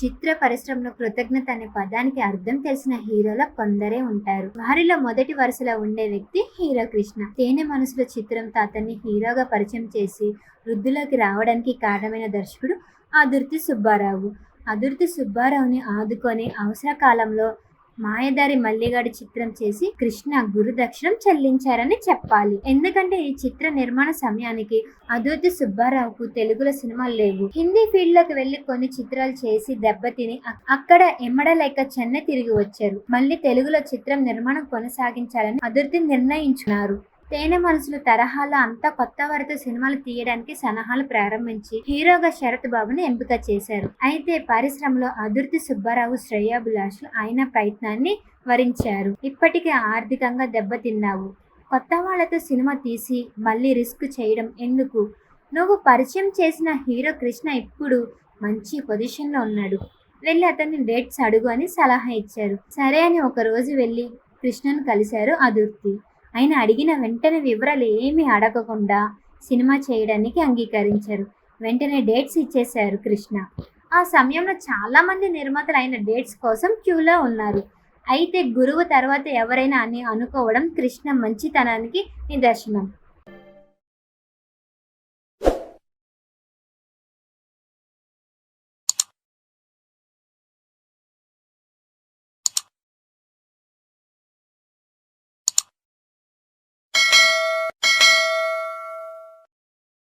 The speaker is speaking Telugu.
చిత్ర పరిశ్రమలో కృతజ్ఞత అనే పదానికి అర్థం తెలిసిన హీరోల కొందరే ఉంటారు. వారిలో మొదటి వరుసలో ఉండే వ్యక్తి హీరో కృష్ణ తేనె మనసులో చిత్రంతో అతన్ని హీరోగా పరిచయం చేసి వృద్ధిలోకి రావడానికి కారణమైన దర్శకుడు అదుర్తి సుబ్బారావు. అదుర్తి సుబ్బారావుని ఆదుకొని అవసర కాలంలో మాయదారి మల్లిగాడి చిత్రం చేసి కృష్ణ గురుదక్షిణం చెల్లించారని చెప్పాలి. ఎందుకంటే ఈ చిత్ర నిర్మాణ సమయానికి అదోతి సుబ్బారావుకు తెలుగులో సినిమాలు లేవు. హిందీ ఫీల్డ్లోకి వెళ్ళి కొన్ని చిత్రాలు చేసి దెబ్బతిని అక్కడ ఎమ్మడలేక చెన్నై తిరిగి వచ్చారు. మళ్ళీ తెలుగులో చిత్రం నిర్మాణం కొనసాగించాలని అదుర్తి నిర్ణయించున్నారు తేనె మనసులు తరహాలో అంతా కొత్త వారితో సినిమాలు తీయడానికి సలహాలు ప్రారంభించి హీరోగా శరత్ బాబును ఎంపిక చేశారు. అయితే పరిశ్రమలో అదుర్తి సుబ్బారావు శ్రేయాభిలాషులు ఆయన ప్రయత్నాన్ని వరించారు. ఇప్పటికే ఆర్థికంగా దెబ్బతిన్నావు. కొత్త వాళ్ళతో సినిమా తీసి మళ్ళీ రిస్క్ చేయడం ఎందుకు? నువ్వు పరిచయం చేసిన హీరో కృష్ణ ఇప్పుడు మంచి పొజిషన్లో ఉన్నాడు. వెళ్ళి అతన్ని డేట్స్ అడుగు అని సలహా ఇచ్చారు. సరే అని ఒక రోజు వెళ్ళి కృష్ణను కలిశారు అదుర్తి. ఆయన అడిగిన వెంటనే వివరాలు ఏమీ అడగకుండా సినిమా చేయడానికి అంగీకరించారు. వెంటనే డేట్స్ ఇచ్చేశారు కృష్ణ. ఆ సమయంలో చాలామంది నిర్మాతలు ఆయన డేట్స్ కోసం క్యూలో ఉన్నారు. అయితే గురువు తర్వాత ఎవరైనా అని అనుకోవడం కృష్ణ మంచితనానికి నిదర్శనం.